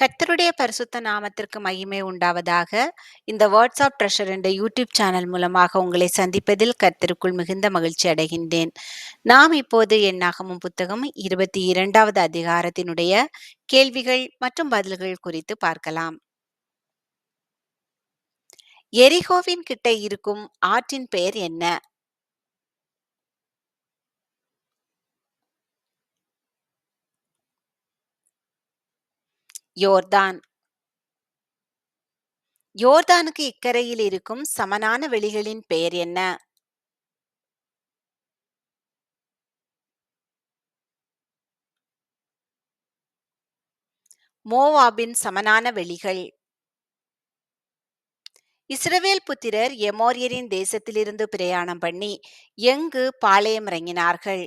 கர்த்தருடைய பரிசுத்த நாமத்திற்கு மகிமை உண்டாவதாக. இந்த வாட்ஸ்அப் ட்ரெஷர் என்ற யூடியூப் சேனல் மூலமாக உங்களை சந்திப்பதில் கர்த்தருக்குள் மிகுந்த மகிழ்ச்சி அடைகின்றேன். நாம் இப்போது என்னாகமும் புத்தகம் இருபத்தி இரண்டாவது அதிகாரத்தினுடைய கேள்விகள் மற்றும் பதில்கள் குறித்து பார்க்கலாம். எரிகோவின் கிட்ட இருக்கும் ஆற்றின் பெயர் என்ன? யோர்தான். யோர்தானுக்கு இக்கரையில் இருக்கும் சமனான வெளிகளின் பெயர் என்ன? மோவாபின் சமனான வெளிகள். இஸ்ரவேல் புத்திரர் எமோரியரின் தேசத்திலிருந்து பிரயாணம் பண்ணி எங்கு பாளையம் இறங்கினார்கள்?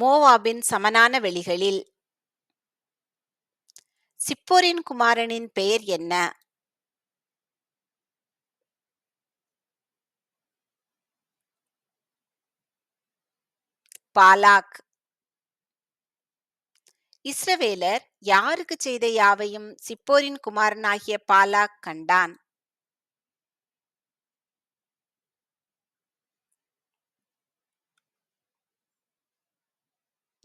மோவாபின் சமனான வெளிகளில். சிப்போரின் குமாரனின் பெயர் என்ன? பாலாக். இஸ்ரவேலர் யாருக்கு செய்த யாவையும் சிப்போரின் குமாரனாகிய பாலாக் கண்டான்.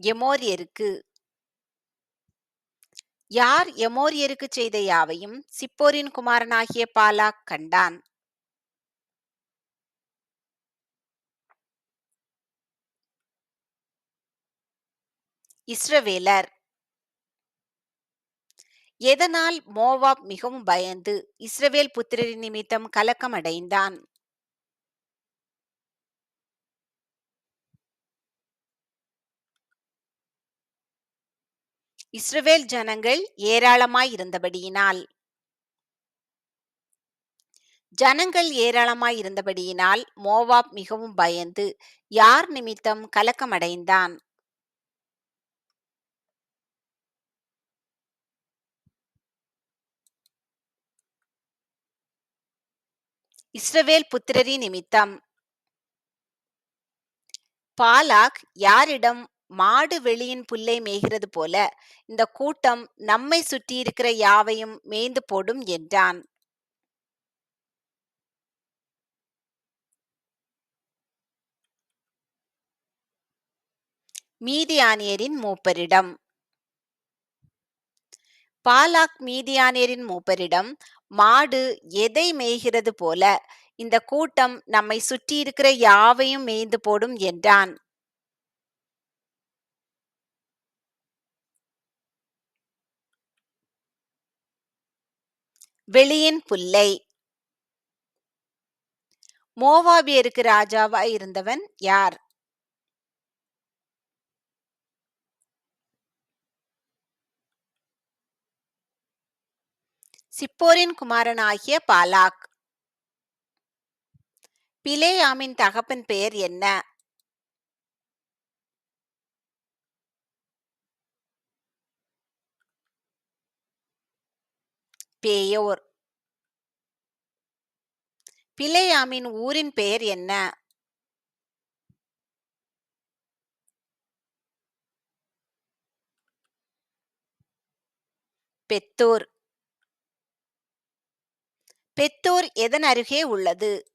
எமோரியருக்கு யார் எமோரியருக்கு செய்த யாவையும் சிப்போரின் குமாரனாகிய பாலாக் கண்டான். இஸ்ரவேலர். எதனால் மோவாப் மிகவும் பயந்து இஸ்ரவேல் புத்திரரின் நிமித்தம் கலக்கம் அடைந்தான் இஸ்ரவேல் ஜனங்கள் ஏராளமாய் இருந்தபடியினால். ஜனங்கள் ஏராளமாய் இருந்தபடியினால் மோவாப் மிகவும் பயந்து யார் நிமித்தம் கலக்கமடைந்தான்? இஸ்ரவேல் புத்திரரி நிமித்தம். பாலாக் யாரிடம் மாடு வெளியின் புல்லை மேய்கிறது போல இந்த கூட்டம் நம்மை சுற்றியிருக்கிற யாவையும் மேய்ந்து போடும் என்றான். மீதியானியரின் மூப்பரிடம். பாலாக் மீதியானியரின் மூப்பரிடம் மாடு எதை மேய்கிறது போல இந்த கூட்டம் நம்மை சுற்றியிருக்கிற யாவையும் மேய்ந்து போடும் என்றான். வெளியின் புல்லை. மோவாபியருக்கு ராஜாவா இருந்தவன் யார்? சிப்போரின் குமாரனாகிய பாலாக். பிலேயாமின் தகப்பன் பெயர் என்ன? பேயோர். பிலேயாமின் ஊரின் பெயர் என்ன? பெத்தூர். பெத்தூர் எதன் அருகே உள்ளது?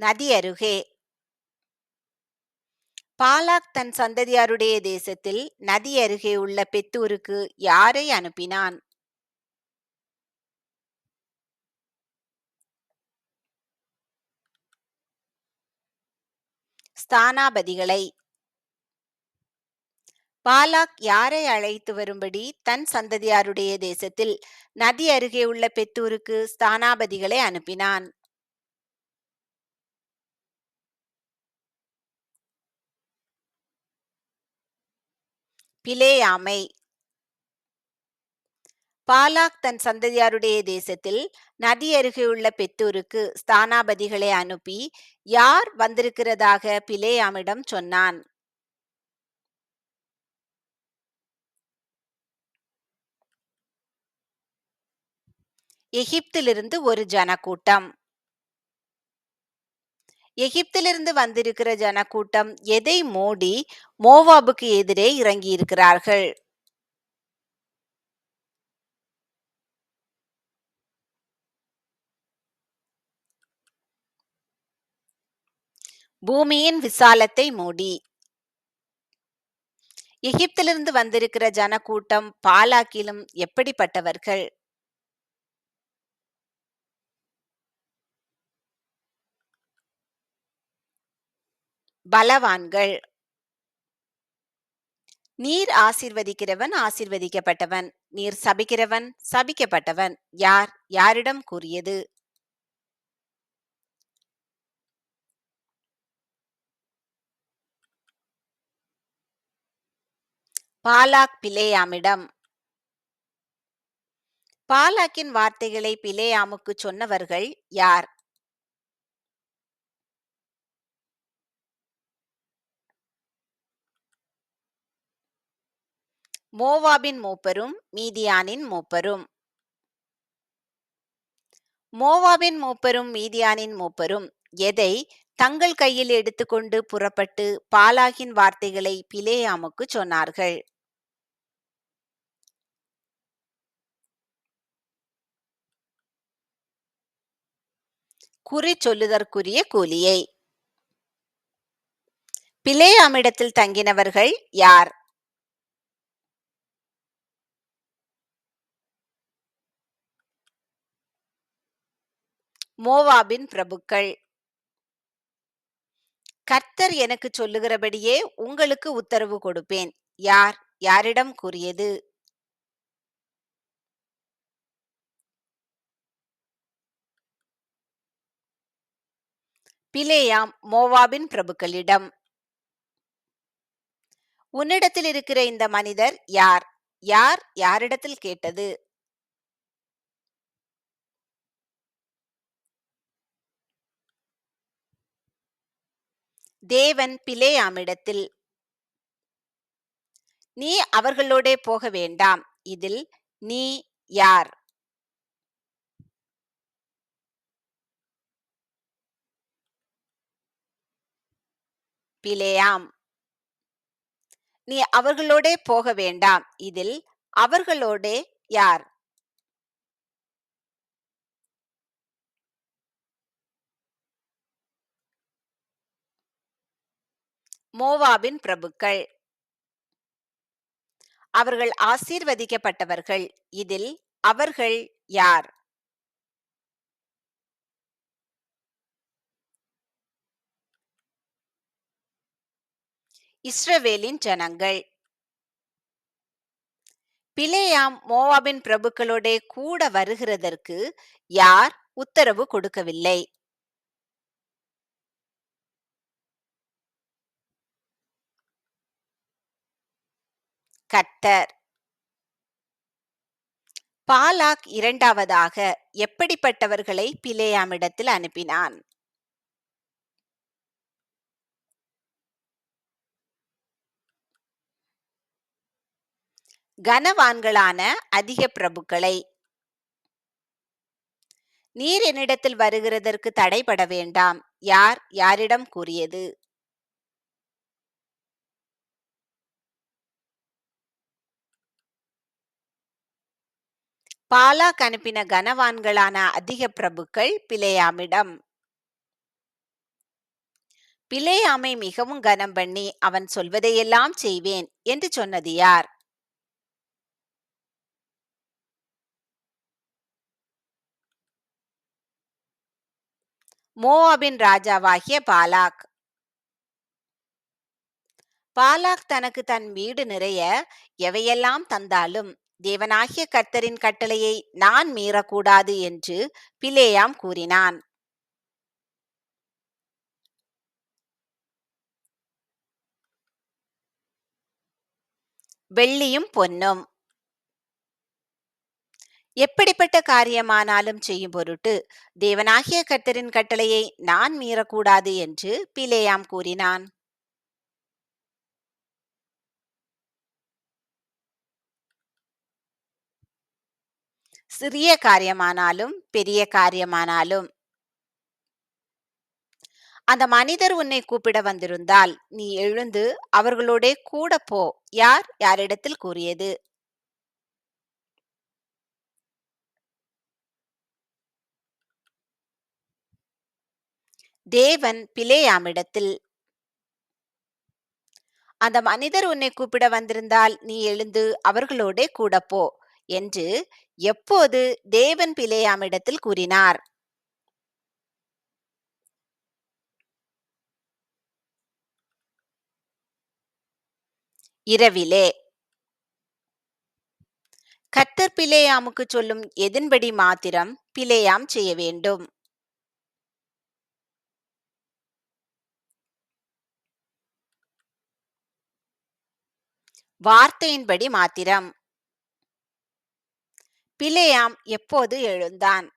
நதி அருகே. பாலாக் தன் சந்ததியாருடைய தேசத்தில் நதி அருகே உள்ள பெத்தூருக்கு யாரை அனுப்பினான்? ஸ்தானாபதிகளை. பாலாக் யாரை அழைத்து வரும்படி தன் சந்ததியாருடைய தேசத்தில் நதி அருகே உள்ள பெத்தூருக்கு ஸ்தானாபதிகளை அனுப்பினான்? பிலேயாமை பாலாக் தன் சந்ததியாருடைய தேசத்தில் நதி அருகேயுள்ள பெத்தூருக்கு ஸ்தானாபதிகளை அனுப்பி யார் வந்திருக்கிறதாக பிலேயாமிடம் சொன்னான். எகிப்திலிருந்து ஒரு ஜனக்கூட்டம். எகிப்திலிருந்து வந்திருக்கிற ஜனக்கூட்டம் எதை மோடி மோவாபுக்கு எதிரே இறங்கியிருக்கிறார்கள்? பூமியின் விசாலத்தை மூடி. எகிப்திலிருந்து வந்திருக்கிற ஜனக்கூட்டம் பாலாக்கிலும் எப்படிப்பட்டவர்கள்? பலவான்கள். நீர் ஆசிர்வதிக்கிறவன் ஆசிர்வதிக்கப்பட்டவன் நீர் சபிக்கிறவன் சபிக்கப்பட்டவன். யார்? யாரிடம் கூறியது? பாலாக் பிலேயாமிடம். பாலாக்கின் வார்த்தைகளை பிலேயாமுக்கு சொன்னவர்கள் யார்? மோவாபின் மூப்பரும் மீதியானின் மூப்பரும். மோவாபின் மூப்பரும் மீதியானின் மூப்பரும். எதை? தங்கள் கையில் எடுத்துக்கொண்டு புறப்பட்டு பாலாகின் வார்த்தைகளை பிலேயாமுக்கு சொன்னார்கள். குறி சொல்லுதற்குரிய கூலியை. பிலேயாமிடத்தில் தங்கினவர்கள் யார்? மோவாபின் பிரபுக்கள். கர்த்தர் எனக்கு சொல்லுகிறபடியே உங்களுக்கு உத்தரவு கொடுப்பேன். யார்? யாரிடம் கூறியது? பிலேயாம் மோவாபின் பிரபுக்களிடம். உன்னிடத்தில் இருக்கிற இந்த மனிதர் யார்? யார்? யாரிடத்தில் கேட்டது? தேவன் பிலேயாமிடத்தில் நீ அவர்களோடே போக வேண்டாம். இதில் நீ யார்? பிலேயாம் நீ அவர்களோடே போக வேண்டாம். இதில் அவர்களோடே யார்? மோவாபின் பிரபுக்கள். அவர்கள் ஆசீர்வதிக்கப்பட்டவர்கள். இதில் அவர்கள் யார்? இஸ்ரவேலின் ஜனங்கள். பிலேயாம் மோவாபின் பிரபுக்களோடே கூட வருகிறதற்கு யார் உத்தரவு கொடுக்கவில்லை. கர்த்தர் பாலாக் இரண்டாவதாக எப்படிப்பட்டவர்களை பிலேயாமிடத்தில் அனுப்பினான்? கனவான்களான அதிக பிரபுக்களை. நீர் என்னிடத்தில் வருகிறதற்கு தடைபட வேண்டாம். யார்? யாரிடம் கூறியது? பாலாக் அனுப்பின கனவான்களான அதிக பிரபுக்கள் பிலேயாமிடம். பிலேயாமை மிகவும் கனம் பண்ணி அவன் சொல்வதையெல்லாம் செய்வேன் என்று சொன்னது யார்? மோவாபின் ராஜாவாகிய பாலாக். பாலாக் தனக்கு தன் வீடு நிறைய எவையெல்லாம் தந்தாலும் தேவனாகிய கர்த்தரின் கட்டளையை நான் மீறக்கூடாது என்று பிலேயாம் கூறினான். வெள்ளியும் பொன்னும். எப்படிப்பட்ட காரியமானாலும் செய்யும் பொருட்டு தேவனாகிய கர்த்தரின் கட்டளையை நான் மீறக்கூடாது என்று பிலேயாம் கூறினான். சிறிய காரியமானாலும் பெரிய காரியமானாலும் அந்த மனிதர் உன்னை கூப்பிட வந்திருந்தால் நீ எழுந்து அவர்களோட கூட போ. யார்? யாரிடத்தில் கூறியது? தேவன் பிலேயாமிடத்தில். அந்த மனிதர் உன்னை கூப்பிட வந்திருந்தால் நீ எழுந்து அவர்களோட கூட போ. என்று எப்போது தேவன் பிலேயாமிடத்தில் கூறினார்? இரவிலே. கர்த்தர் பிலேயாமுக்கு சொல்லும் எதின்படி மாத்திரம் பிலேயாம் செய்ய வேண்டும். வார்த்தையின்படி மாத்திரம். பிலேயாம் எப்போது எழுந்தான்?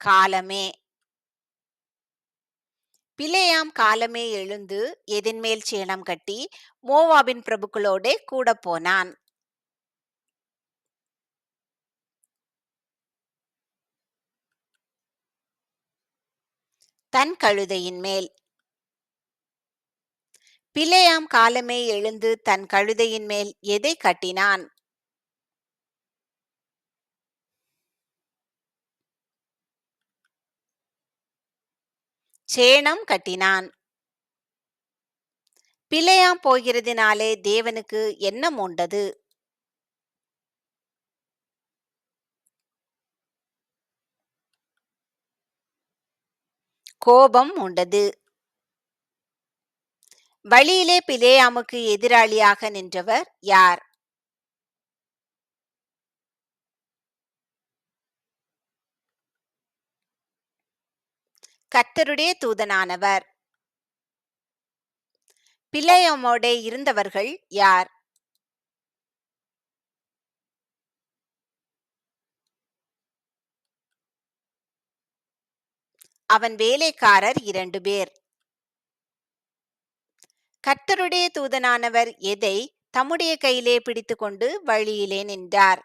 காலமே. பிலேயாம் காலமே எழுந்து எதின்மேல் சேணம் கட்டி மோவாபின் பிரபுக்களோடே கூட போனான். தன் கழுதையின் மேல் பிலேயாம் காலமே எழுந்து தன் கழுதையின் மேல் எதை கட்டினான்? சேணம் கட்டினான். பிள்ளையாம் போகிறதினாலே தேவனுக்கு என்ன உண்டது. கோபம் உண்டது. வழியிலே பிலேயாமுக்கு எதிராளியாக நின்றவர் யார்? கர்த்தருடைய தூதனானவர். பிலேயாமோடே இருந்தவர்கள் யார்? அவன் வேலைக்காரர் இரண்டு பேர். கர்த்தருடைய தூதனானவர் எதை தம்முடைய கையிலே பிடித்துக்கொண்டு வழியிலே நின்றார்?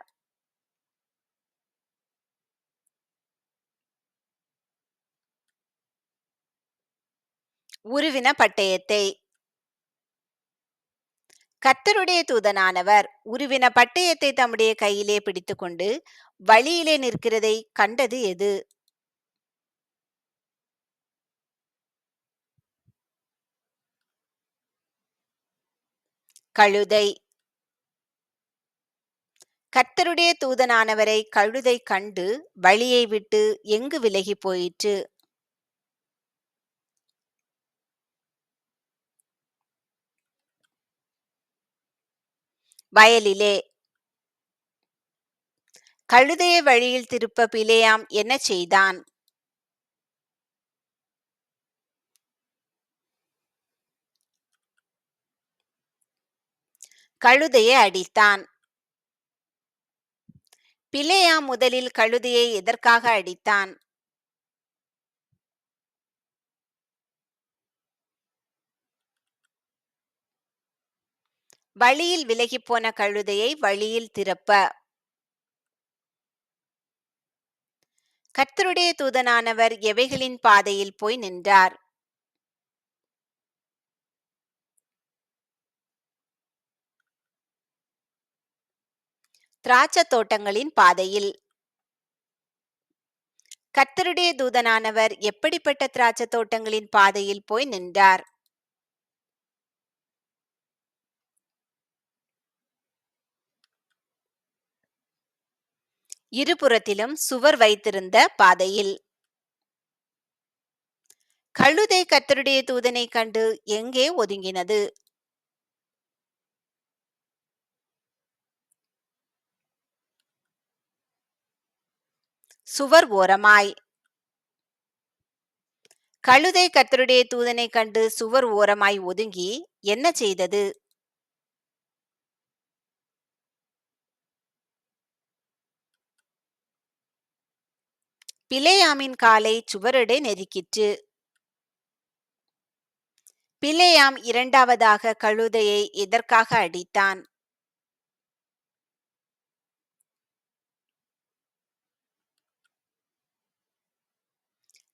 உருவின பட்டயத்தை. கர்த்தருடைய தூதனானவர் உருவின பட்டயத்தை தம்முடைய கையிலே பிடித்துக்கொண்டு வழியிலே நிற்கிறதை கண்டது எது? கழுதை. கர்த்தருடைய தூதனானவரை கழுதை கண்டு வழியை விட்டு எங்கு விலகி போயிற்று? வயலிலே. கழுதையை வழியில் திருப்ப பிலேயாம் என்ன செய்தான்? கழுதையை அடித்தான். பிலேயாம் முதலில் கழுதையை எதற்காக அடித்தான்? வழியில் விலகிப்போன கழுதையை வழியில் திருப்ப. கர்த்தருடைய தூதனானவர் எவைகளின் பாதையில் போய் நின்றார்? திராட்சத் தோட்டங்களின் பாதையில். கர்த்தருடைய தூதனானவர் எப்படிப்பட்ட திராட்சத் தோட்டங்களின் பாதையில் போய் நின்றார்? இருபுறத்திலும் சுவர் வைத்திருந்த பாதையில். கழுதை கர்த்தருடைய தூதனை கண்டு எங்கே ஒதுங்கினது? சுவர் ஓரமாய். கழுதை கர்த்தருடைய தூதனை கண்டு சுவர் ஓரமாய் ஒதுங்கி என்ன செய்தது? பிலேயாமின் காலை சுவரடை நெருக்கிற்று. பிலேயாம் இரண்டாவதாக கழுதையை எதற்காக அடித்தான்?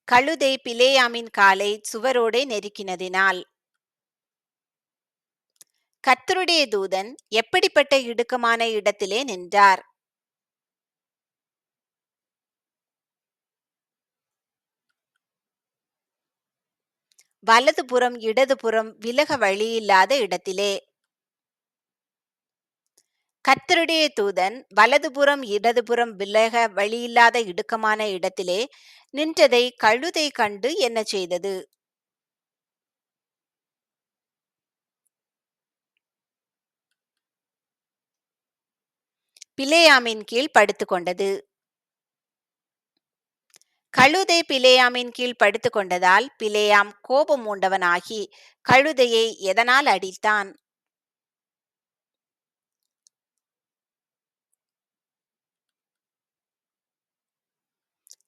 கழுதை பிலேயாமின் காலை சுவரோடே நெருக்கினதினால். கத்தருடைய தூதன் எப்படிப்பட்ட இடுக்கமான இடத்திலே நின்றார்? வலதுபுறம் இடதுபுறம் விலக வழியில்லாத இடத்திலே. கர்த்தருடைய தூதன் வலதுபுறம் இடதுபுறம் விலக வழியில்லாத இடுக்கமான இடத்திலே நின்றதை கழுதை கண்டு என்ன செய்தது? பிலேயாமின் கீழ் படுத்துக்கொண்டது கழுதை பிலேயாமின் கீழ் படுத்துக்கொண்டதால் பிலேயாம் கோபம் மூண்டவனாகி கழுதையை எதனால் அடித்தான்?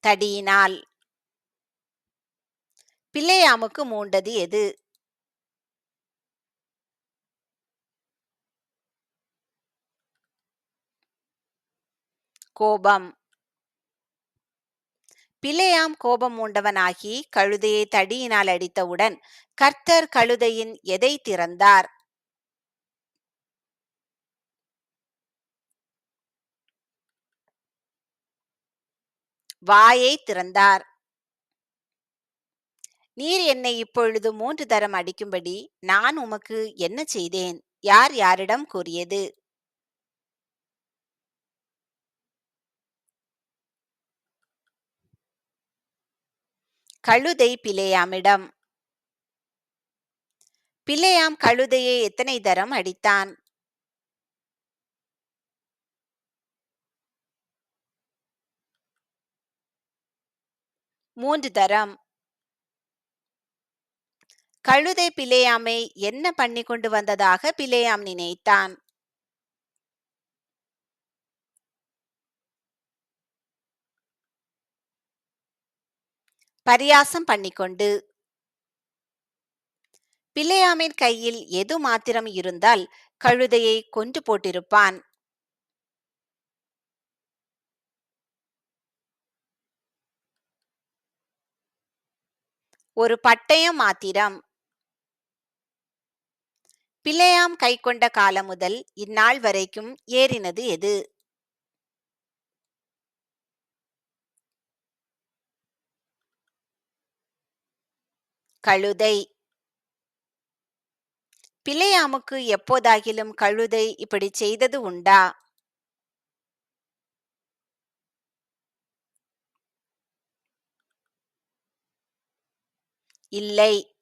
தடியினால். பிள்ளையாமுக்கு மூண்டது எது? கோபம். பிள்ளையாம் கோபம் மூண்டவனாகி கழுதையை தடியினால் அடித்தவுடன் கர்த்தர் கழுதையின் எதை திறந்தார்? வாயை திறந்தார். நீர் என்னை இப்பொழுது மூன்று தரம் அடிக்கும்படி நான் உமக்கு என்ன செய்தேன்? யார் யாரிடம் கூறியது? கழுதை பிலேயாமிடம். பிலேயாம் கழுதையை எத்தனை தரம் அடித்தான்? மூன்று தரம். கழுதை பிலேயாமை என்ன பண்ணி கொண்டு வந்ததாக பிலேயாம் நினைத்தான். பரியாசம் பண்ணிக்கொண்டு பிள்ளையாமின் கையில் எது மாத்திரம் இருந்தால் கழுதையை கொன்று போட்டிருப்பான். ஒரு பட்டயம் மாத்திரம். பிள்ளையாம் கை கொண்ட காலம் முதல் இந்நாள் வரைக்கும் ஏறினது எது? கழுதை. பிள்ளையாமுக்கு எப்போதாகிலும் கழுதை இப்படி செய்தது உண்டா? இல்லை.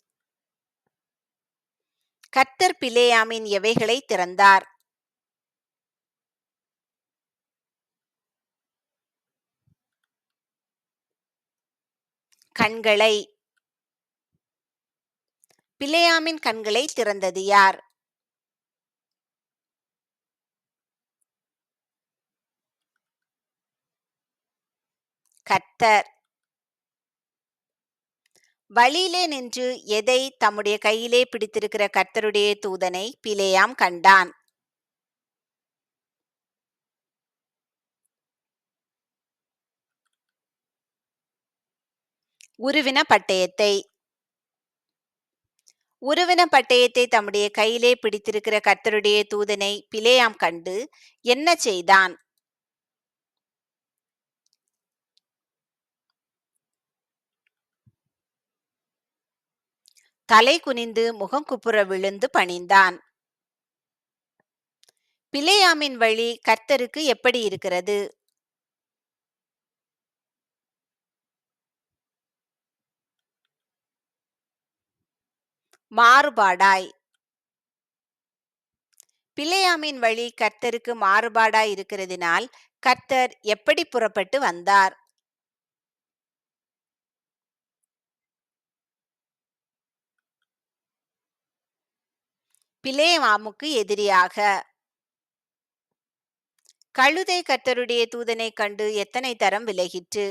கர்த்தர் பிலேயாமின் எவைகளை திறந்தார்? கண்களை. பிலேயாமின் கண்களை திறந்தது யார்? கர்த்தர். வழியிலே நின்று எதை தம்முடைய கையிலே பிடித்திருக்கிற கர்த்தருடைய தூதனை பிலேயாம் கண்டான். உருவின பட்டயத்தை. உருவின பட்டயத்தை தம்முடைய கையிலே பிடித்திருக்கிற கர்த்தருடைய தூதனை பிலேயாம் கண்டு என்ன செய்தான்? தலை குனிந்து முகம் குப்புற விழுந்து பணிந்தான். பிலேயாமின் வழி கர்த்தருக்கு எப்படி இருக்கிறது? மாறுபாடாய். பிள்ளையாமின் வழி கர்த்தருக்கு மாறுபாடாய் இருக்கிறதினால் கர்த்தர் எப்படி புறப்பட்டு வந்தார்? பிலேயாமுக்கு எதிரியாக. கழுதை கர்த்தருடைய தூதனை கண்டு எத்தனை தரம் விலகிற்று?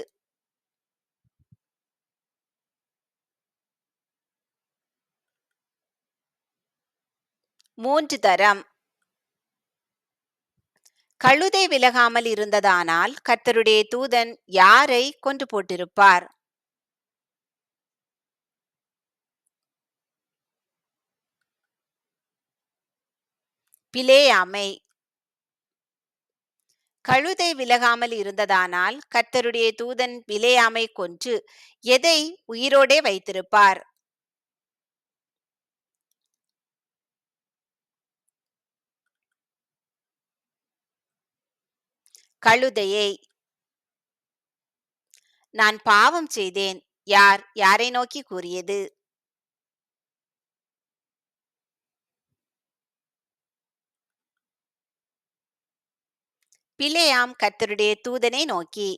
மூன்று தரம். கழுதை விலகாமல் இருந்ததானால் கர்த்தருடைய தூதன் யாரை கொன்று போட்டிருப்பார்? பிலேயாமை கழுதை விலகாமல் இருந்ததானால் கர்த்தருடைய தூதன் பிலேயாமை கொன்று எதை உயிரோடே வைத்திருப்பார்? கழுதையை. நான் பாவம் செய்தேன். யார்? யாரை நோக்கி கூறியது? பிலேயாம் கத்தருடைய தூதனை நோக்கி.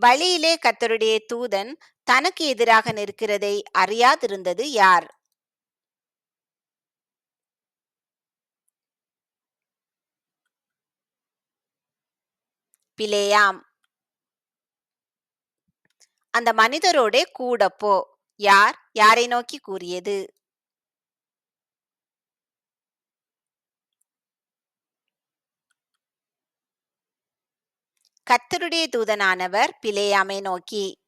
வழியிலே கத்தருடைய தூதன் தனக்கு எதிராக நிற்கிறதை அறியாதிருந்தது யார்? பிலேயாம் அந்த மனிதரோடே கூட போ. யார்? யாரை நோக்கி கூறியது? கத்தருடைய தூதனானவர் பிலேயாமை நோக்கி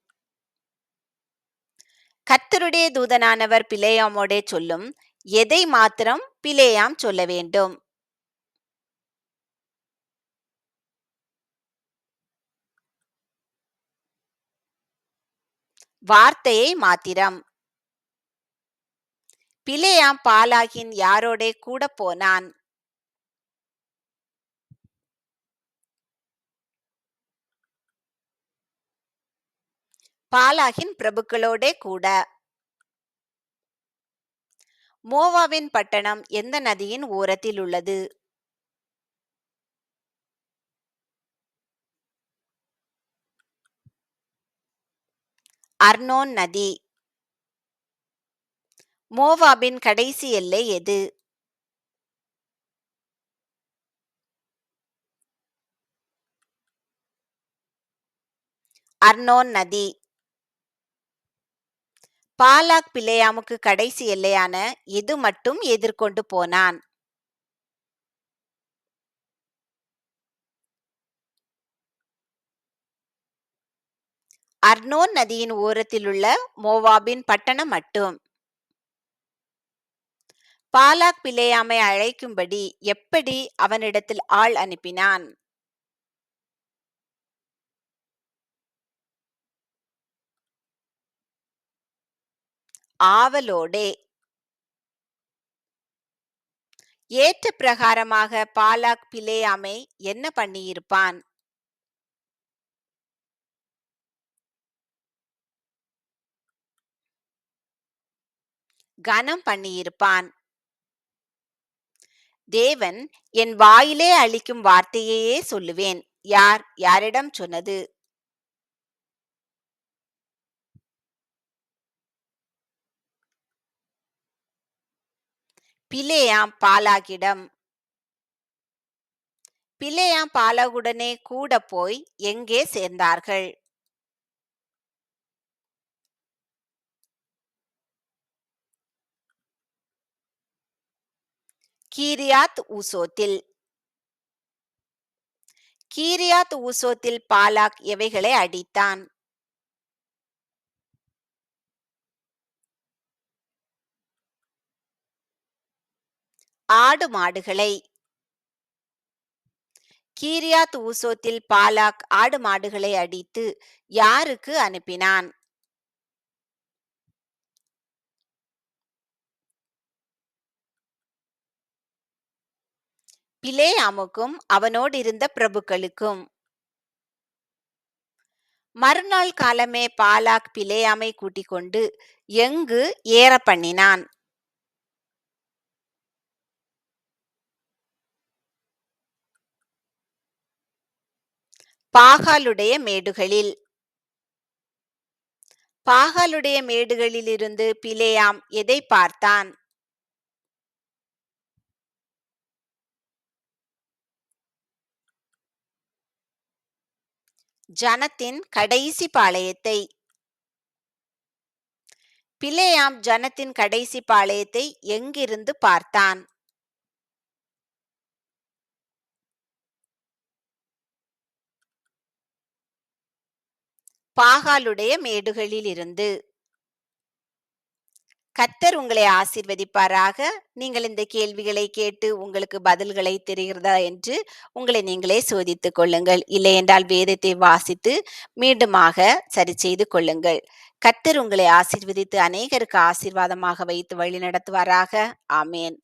கத்தருடைய தூதனானவர் பிலேயாமோடே சொல்லும் எதை மாத்திரம் பிலேயாம் சொல்ல வேண்டும்? வார்த்தையை மாத்திரம். பிலேயாம் பாலாகின் யாரோடே கூட போனான். பாலாகின் பிரபுக்களோடே கூட. மோவாவின் பட்டணம் எந்த நதியின் ஓரத்தில் உள்ளது? அர்னோன் நதி. மோவாபின் கடைசி எல்லை எது? அர்னோன் நதி. பாலாக் பிள்ளையாமுக்கு கடைசி எல்லையான இது மட்டும் எதிர்கொண்டு போனான்? அர்னோன் நதியின் ஓரத்திலுள்ள மோவாபின் பட்டணம் மட்டும். பாலாக் பிள்ளையாமை அழைக்கும்படி எப்படி அவனிடத்தில் ஆள் அனுப்பினான்? ஆவலோடே. ஏற்ற பிரகாரமாக பாலாக் பிலேயாமை என்ன பண்ணியிருப்பான்? கனம் பண்ணியிருப்பான். தேவன் என் வாயிலே அளிக்கும் வார்த்தையையே சொல்லுவேன். யார்? யாரிடம் சொன்னது? பிலேயாம் பாலாகிடம். பிலேயாம் பாலாகுடனே கூட போய் எங்கே சேர்ந்தார்கள்? கீரியாத் ஊசோத்தில். கீரியாத் ஊசோத்தில் பாலாக் எவைகளை அடித்தான்? ஆடு மாடுகளை. கீரியாத் ஊசோத்தில் பாலாக் ஆடு மாடுகளை அடித்து யாருக்கு அனுப்பினான்? பிலேயாமுக்கும் அவனோடு இருந்த பிரபுக்களுக்கும். மறுநாள் காலமே பாலாக் பிலேயாமை கூட்டிக் கொண்டு எங்கு ஏற பண்ணினான் பாகாலுடைய மேடுகளில். பாகாலுடைய மேடுகளிலிருந்து பிலேயாம் எதை பார்த்தான்? ஜனத்தின் கடைசி பாளையத்தை. பிலேயாம் ஜனத்தின் கடைசி பாளையத்தை எங்கிருந்து பார்த்தான்? பாகாலுடைய மேடுகளில் இருந்து கத்தர் உங்களை ஆசிர்வதிப்பாராக. நீங்கள் இந்த கேள்விகளை கேட்டு உங்களுக்கு பதில்களை தெரிகிறதா என்று உங்களை நீங்களே சோதித்துக் கொள்ளுங்கள். இல்லை என்றால் வேதத்தை வாசித்து மீண்டுமாக சரி செய்து கொள்ளுங்கள். கத்தர் உங்களை ஆசிர்வதித்து அநேகருக்கு ஆசீர்வாதமாக வைத்து வழி நடத்துவாராக ஆமேன்.